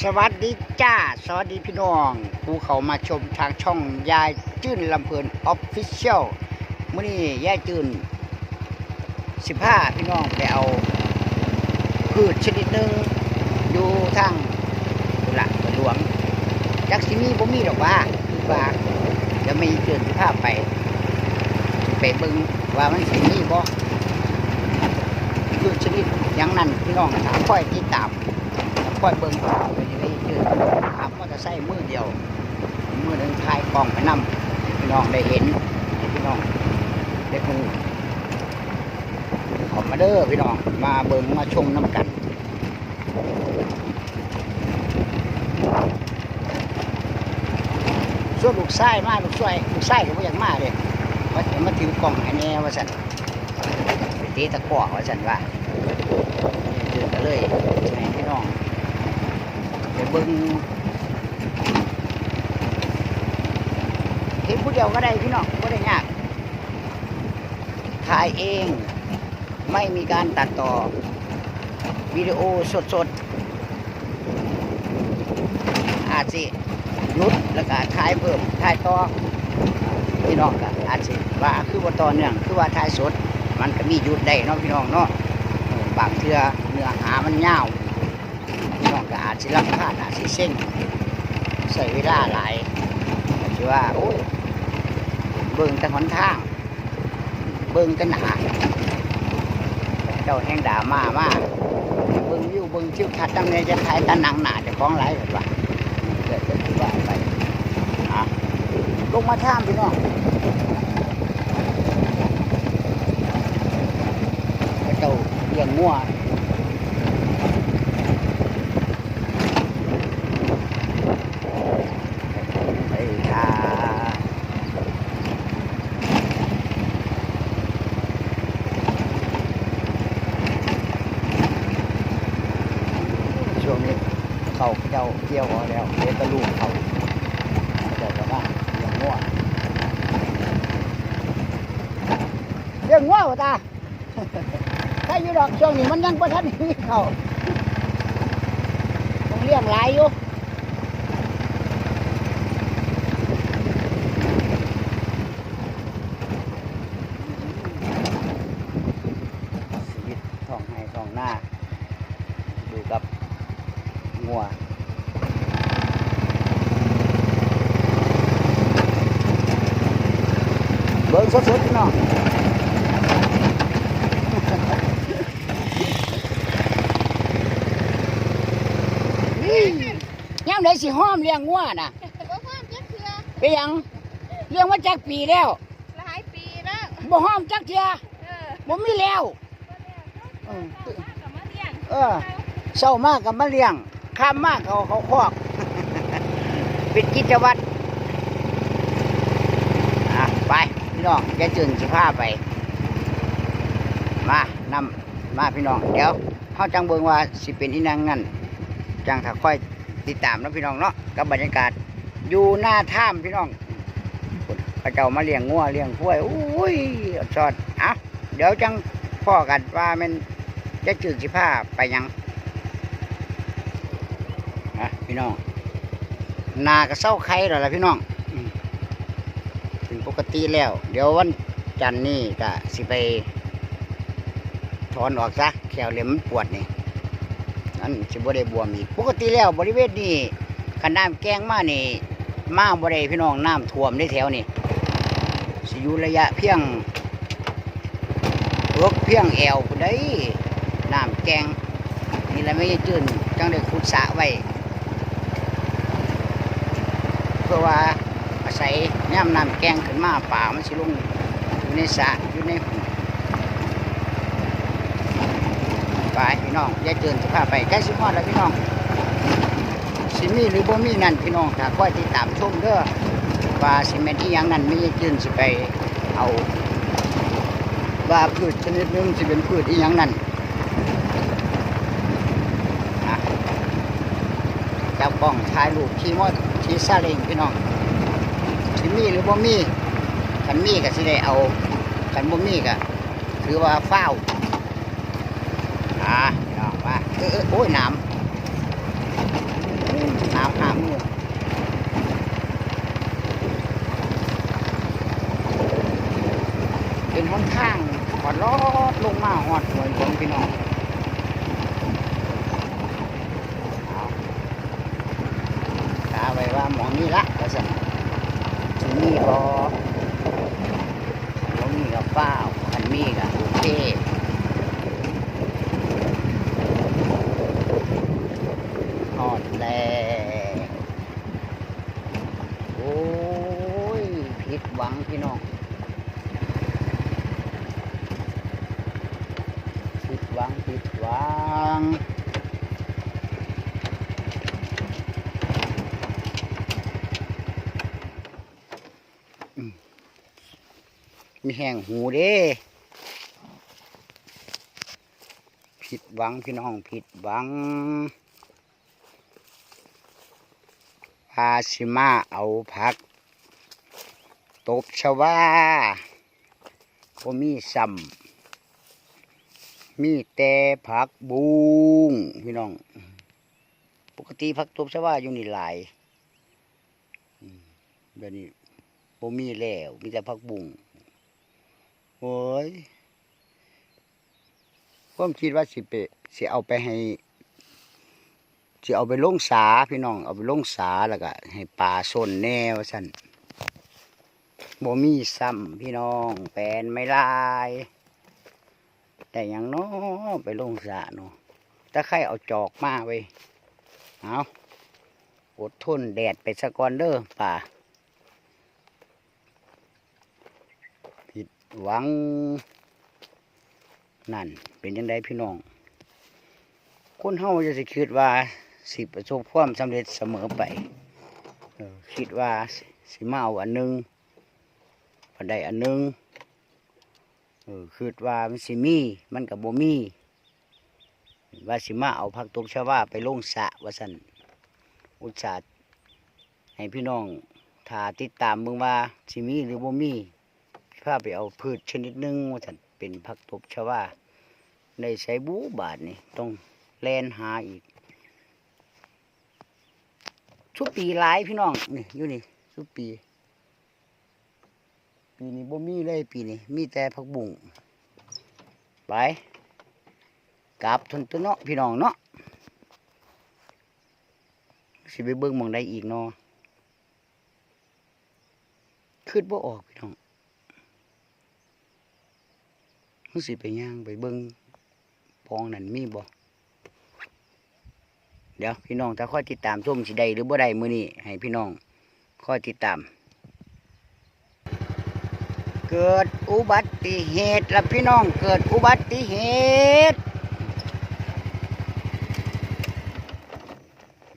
สวัสดีจ้า สวัสดีพี่น้องผู้เขามาชมทางช่องยายจื้นลำเพลินออฟฟิเชียลมื่อนี้ยายจื้นสิบห้าพี่น้องไปเอาพืชชนิดหนึ่งอยู่ทางหลักหลวงจักสิมีบ่มีดอกว่าคือว่าเดี๋ยวมีจื้นสิบห้าไป ไปเบิ่งว่ามันสิมีบ่พืชชนิดหยังนั้นพี่น้องถามค่อยติดตาม ค่อยเบิ่งไปนี่ไปยืนขับมอเตอร์ไซค์มือเดียว มือหนึ่งถ่ายกล้องไปนำให้พี่น้องได้เห็นพี่น้องได้คูขอมาเด้อพี่น้องมาเบิ่งมาชมน้ำกันส่วนลูกไส้มาลูกช่วยลูกไส้ก็บ่อยากมาเลยว่าจะมาถือกล่องให้แน่ว่าสันไปตีตะกร้อว่าสันว่าเดินก็เลยให้พี่น้อง เบิ่งเห็นผู้เดียวก็ได้พี่น้องก็ได้ยากถ่ายเองไม่มีการตัดต่อ วิดีโอสดๆ อาจสิหยุดแล้วก็ถ่ายเพิ่มถ่ายต่อพี่น้องก็อาจสิว่าคือว่าต่อเนื่องคือว่าถ่ายสด มันก็มีหยุดได้เนาะพี่น้องเนาะบางเทือเนื้อหามันยาว น้องก็อาจสิรับพลาดอาจสิเส้นใส่เวลาหลายก็สิว่าโอ้ยเบิ่งแต่หนทาง เบิ่งแต่หนาเจ้าแห่งด่ามามาเบิ่งวิวเบิ่งชิวทัดตั้งในจะถ่ายตาหนังหนาจะคล้องไหลแบบว่าเกิดจะว่าไปอะลงมาท่ามพี่น้องเจ้าเลี้ยงงัว ไอ้ชาช่วงนี้เขาเจ้าเกี่ยวเอาแล้วเดี๋ยวตะลูกเขาเจ้าก็ว่าเลี้ยงงัวเลี้ยงงัววะตา ถ้า อยู่ดอกช่วงนี้มันยังประทันมีเขาต้องเลี้ยงหลายอยู่ชีวิตท้องไห้ท้องหน้าดูกับงัวเบิ้งสดๆพี่น้อง ย่ำไดสิห้อมเลี้ยงงัวน่ะบ่ห้ามจักเทื่อไปหยังเลี้ยงมาจากปีแล้วหลายปีแล้วบ่ห้อมจักเทียเออบ่มีแล้วเออก็มาเลี้ยงเออเศร้ามากกับมาเลี้ยงข้ามมากเขาเขาคอกเป็นกิจวัตรอะไปพี่น้องจะจืนสิพาไป มานำมาพี่น้อง เดี๋ยวเขาจังเบิงว่าสิเป็นอีนังนั่นจังถ้าค่อย ติดตามนะพี่น้องเนาะกับบรรยากาศอยู่หน้าถ้ำพี่น้องพระเจ้ามาเลี้ยงงัวเลี้ยงกล้วยอุ้ยอดจอดอะเดี๋ยวจังพ่อกันว่ามันจะจืนสิพาไปยังนะพี่น้องนาก็เศร้าไข่แล้วล่ะพี่น้องเป็นปกติแล้ว เดี๋ยววันจันนี่ก็สิไปถอนออกซะแขวเหล็มมันปวดนี่ นั่นสิบ่ได้บวมอีก ปกติแล้วบริเวณนี้คันน้ำแกงมานี่ มาบ่ได้พี่น้องน้ำท่วมในแถวนี่สิอยู่ระยะเพียงรกเพียงแอวผู้ใดน้ำแกงนี่แหละไม่ได้จืนจังได้ขุดสะไว้เพื่อว่าอาศัยย่ำน้ำแกงขึ้นมาป่ามันสิลงอยู่ในสะอยู่ในหูไป พี่น้องย่าเจินสิพาไปใกล้สิพอดแล้วพี่น้องสิมีหรือบ่มีนั่นพี่น้องถ้าคอยติดตามชมเด้อว่าสิแม่นอีหยังนั่นไม่ได้จืนสิไปเอาว่าพืชชนิดหนึงสิเป็นพืชอีหยังนั่นจับกล้องถ่ายรูปขี่มอขี่ซาเล้งพี่น้องสิมีหรือบ่มีคันมีก็สิได้เอาคันบ่มีก็ถือว่าฟ้าาพี่น้องว่าเออโอ้ยน้ำน้ำห้ามือเป็นค่อนข้างหอดลอดลงมาหอดหวยของพี่น้องตาไว้ว่าหมองนี่ละก็สั่นถึนี่ก็ตรงนี้ก็เป้าอันนี้ก็โอเค แห้งหูเด้ผิดหวังพี่น้องผิดหวังพาสิมาเอาผัก ตบชวาก็มีซ้ำมีแต่ผักบุ้งพี่น้อง ปกติผักตบชวาอยู่นี่หลายเดี๋ยวนี้บ่มีแล้วมีแต่ผักบุ้ง โอ้ยผมคิดว่าสิไปสิเอาไปให้สิเอาไปลงสาพี่น้อง เอาไปลงสาแล้วก็ให้ปลาส้นแน่ว่าซั่นบ่มีซ้ำพี่น้องแปลนไม่ลาย แต่อย่างน้อไปลงสระเนาะถ้าใครเอาจอกมาไว้เอาอดทนแดดไปสะก่อนเด้อป่าผิด หวัง นั่น เป็นยังไงพี่น้อง คนเฮาจะสิคิดว่าสิประสบความสำเร็จเสมอไปคิดว่าสิมาเอาอันหนึงพอได้อันหนึงเออคือว่ามันสิมี มันกับบ่มีว่าสิมาเอาผักตบชาวาไปลงสะว่าสันอุตสาห์ให้พี่น้องถ้าติดตามเบิ่งว่าสิมีหรือบ่มี พาไปเอาพืชชนิดหนึ่งว่าสันเป็นผักตบชวาในใช้บูบาทนี่ต้องแลนหาอีกทุกปีหลายพี่น้องนี่อยู่นี่ทุกปี ปีนี้บ่มีเลยปีนี้มีแต่ผักบุ้งไปกลับทนตัวเนาะพี่น้องเนาะสิไปเบิ่งมองใดอีกเนาะคืดบ่ออกพี่น้อง มันสิไปย่างไปเบิ่งปองนั่นมีบ่เดี๋ยวพี่น้องถ้าคอยติดตามชมสิได้หรือบ่ได้มื้อนี้ให้พี่น้องคอยติดตาม เกิดอุบัติเหตุละพี่น้องเกิดอุบัติเหตุ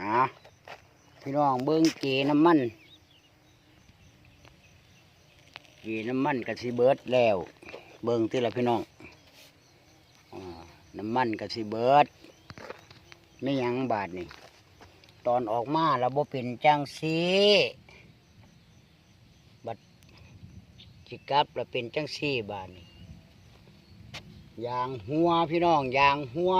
นะพี่น้องเบิ้งเกน้ำมันเกน้ำมันกะสิเบิดแล้ว เบิ้งที่ละพี่น้องอน้ำมันกะสิเบิร์ดไม่ยังบาทนี่ ตอนออกมาแล้วบ่เป็นจังสีสิกับแล้วเป็นจังซีบานนี่ยางหัวพี่น้องยางหัว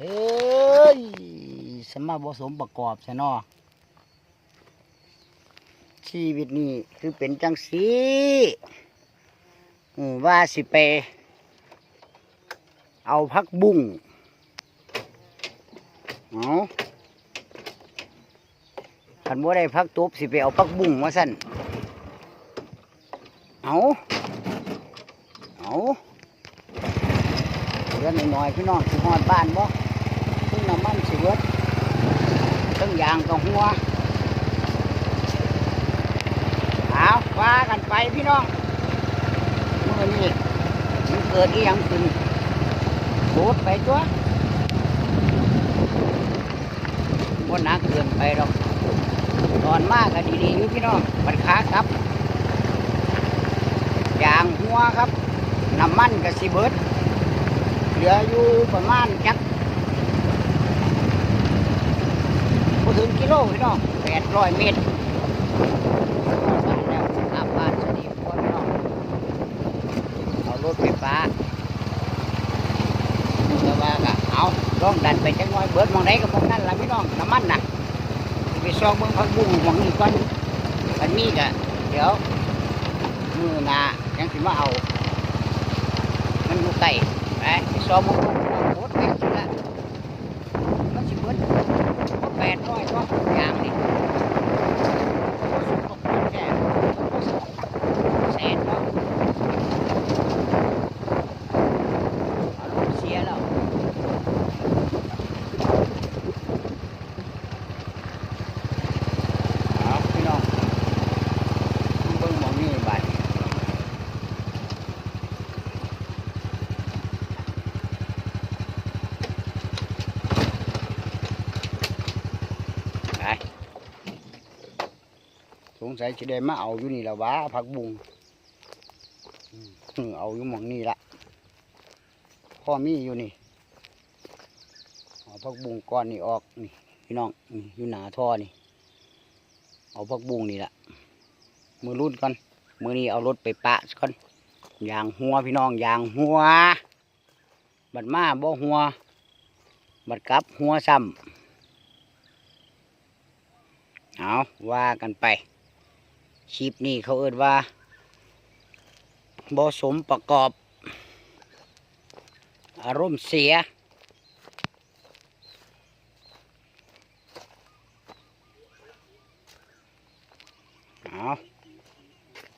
เอ้ยสมมาผสมประกอบซะเนาะ ชีวิตนี้คือเป็นจังซี่เออว่าสิไป เอาพักบุ้งเอาคันบ่ได้พักตุบสิไปเอาพักบุ้งมาสั่นเอาเอาเรื่อนน้อยพี่น้องสิฮอดบ้านบ่ซึ่งน้ำมันสิเบิดซึ่งยางกับหัว เอาว่ากันไปพี่น้องเมื่อนี้มันเกิดอีหยังขึ้นโดดไปตัวบ่หนักเกินไปหรอกตอนมากก็ดีๆอยู่พี่น้องบัดขาครับยางหัวครับน้ำมันก็สิเบิร์ดเหลืออยู่ประมาณจักพอถึงกิโลพี่น้องแปดร้อยเมตรบ้านแล้วกลับบ้านสวัสดีพ่อพี่น้องเอารถไฟฟ้าเพื่อว่าก็เอา ลองดันไปจังน้อยเบิดมองไหนก็มองนั่นละพี่น้องน้ำมันน่ะไปซองเบิ่งพักบุ้งหวังนี่ก่อนมันมีกะเดี๋ยวมือหนายังสิมาเอา มันอยู่ไกลไปไปซองเมืองคตรแม่นสุดละมันสิเบิดก็แปดร้อยก็ยางนี่บ่สุดก็แค่แสนก็อารมณ์เสียแล้ว เอาพี่น้องเบิ่งหมองนี่บาดนี้ไป สงสัยจะได้มาเอาอยู่นี่ล้วะผักบุงเอาอยู่หมองนี่ละพ่อมีอยู่นี่เอาผักบุงก้อนนี่ออกนี่พี่น้องนี่อยู่หนาท่อนี่ เอาพักบุ้งนี่ละมือรุ่นก่อนมือนี้เอารถไปปะซะก่อนยางหัวพี่น้องยางหัว บัดมาบ่หัว บัดกลับหัวซ้ำเอาว่ากันไป คลิปนี้เขาเอิดว่าบ่สมประกอบ อารมณ์เสีย เอา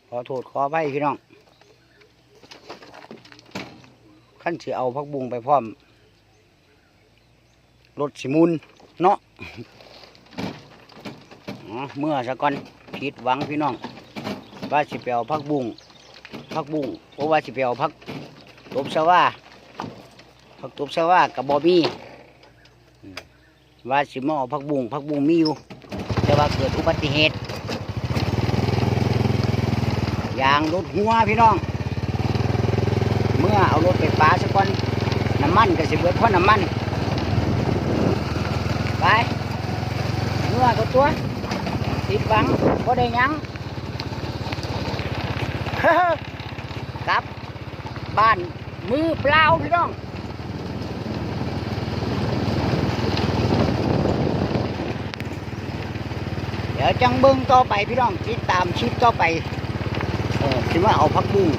ขอโทษขอไปพี่น้องขั้นสิเอาพักบุงไปพร้อมรถสิมุนเนาะ เมื่อสะก่อนผิดหวังพี่น้อง ว่าสิไปเอาพักบุงพักบุงเพราะว่าสิไปเอาพักตบสว่าพักตบสว่ากับบอมีอืมว่าสิมาเอาพักบุงพักบุงมีอยู่ แต่ว่าเกิดอุบัติเหตุยางรถหัวพี่น้อง เมื่อเอารถไปฟ้าสักก่อนน้ำมันก็สิเบิดเพราะน้ำมันไปเมื่อก็ตัว ติดหวังก็ได้ยังกลับ บ้านมือเปล่าพี่น้องเดี๋ยวจังเบิ้งต่อไปพี่น้องติดตามชิปต่อไปเออคิดว่าเอาพักบุ้ง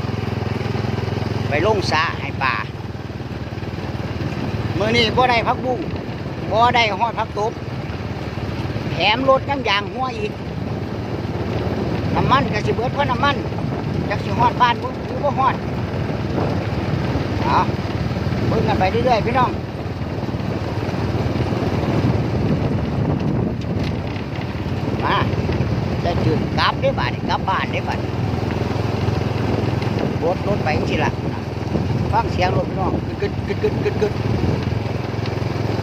ไปลงสาให้ป่าเมื่อนี้บ่ได้พักบุ้งบ่ได้หอดพักตบ แถมรถยังยางหัวอีกน้ำมันก็สิเบิดเพราะน้ำมันจักสิหอดบ้านบ่หรือบ่หอดเอาเบิ่งกันไปเรื่อยๆพี่น้องมาจะจุดกลับได้บ้านกลับบ้านได้บ้านรถรถไปสิละฟังเสียงรถพี่น้องกึดกึดกึดกึดกึด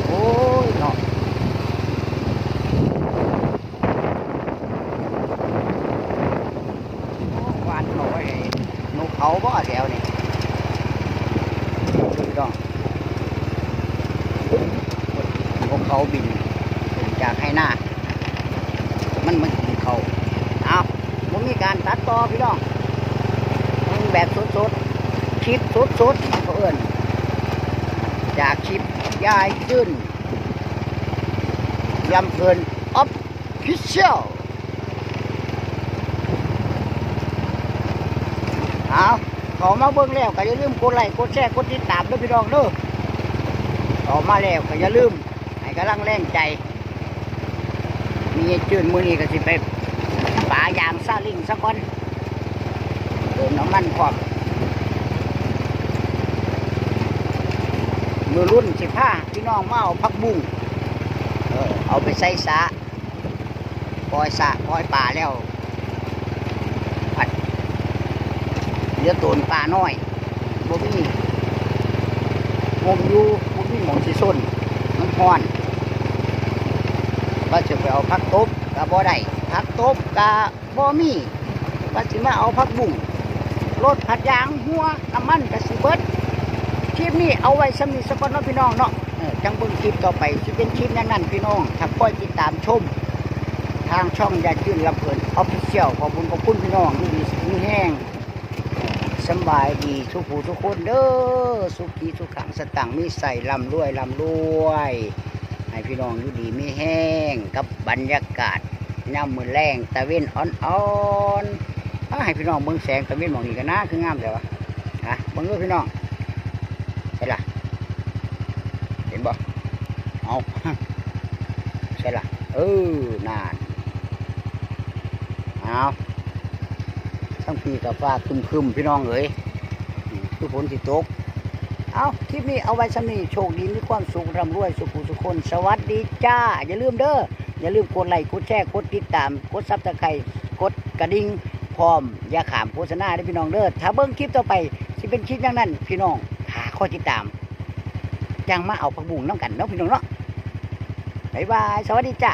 โอ้ยเนาะโอ้วานเขาไว้ให้นก เขาบ่แถวนี่พี่น้องนกเขาบินจากให้หน้า มันมันกินเขาเอาผมมีการตัดต่อพี่น้องมึงแบบสดๆคลิปสดๆเขาเอิ้นจากคลิปยายจื้นลำเพลินออฟฟิเชียล เอาเขามาเบิ่งแล้วก็อย่าลืมกดไลค์กดแชร์กดติดตามด้วยพี่น้องเด้อเขามาแล้วก็อย่าลืมให้กำลังแรงใจ มียายจื้นมือนี้ก็สิไปป่ายางซาลิงสักก่อนเติมน้ำมันพร้อมมือรุ่นสิผ้าพี่น้องมาเอาพักบุ้งเออเอาไปใส่สาปล่อยสาปล่อยป่าแล้วผัดเห ลือตัวป่าน้อยบ่มีงมอยู่บ่มีหมองสิส้นมันฮ้อนว่าจะไปเอาพักตบกะบ่ได้พักตบกะบ่มีว่าสิมาเอาพักบุ้งรถผัดยางหัวน้ำมันกระสิเบิดคลิปนี้เอาไว้สำนีสกอนเนาะพี่น้องเนาะจังเบิ่งคลิปต่อไปสิเป็นคลิปนั้นนั่นพี่น้องถ้าคอยติดตามชม ทางช่องยาจื้นลำเพลินออฟฟิเชียลขอบคุณขอบคุณพี่น้องที่ดีสุขแห้ง สบายดีทุกผู้ทุกคนเด้อสุขีทุกขังสตังมีใส่ลำรวยลำรวยให้พี่น้องอยู่ดีมีแห้งกับบรรยากาศย่ำมือแรงตะเวนอ่อนๆอ้าให้พี่น้องเบิ่งแสงตะเวนมองนี้กันนะคืองามแต่ว่าฮะเบิ่งด้วยพี่น้องใช่ละเห็นบ่เอาใช่ละเออนานเอา ทั้งปีกับฟ้าครึมพี่น้องเอ๋ยอืมคือฝนสิตก เอาคลิปนี้เอาไว้สำนี้โชคดีมีความสุขร่ำรวยสุขุสุขคน สวัสดีจ้า อย่าลืมเด้อ อย่าลืมกดไลค์ กดแชร์ กดติดตาม กดซับสไครต์กดกระดิ่ง พร้อม อย่าขามโฆษณาเด้พี่น้องเด้อ ถ้าเบิ่งคลิปต่อไปสิเป็นคลิปอย่างนั้น พี่น้อง หาข้อติดตามจังมาเอาผักบุ้งน้ำกันเนาะพี่น้องเนาะบ๊ายบาย สวัสดีจ้า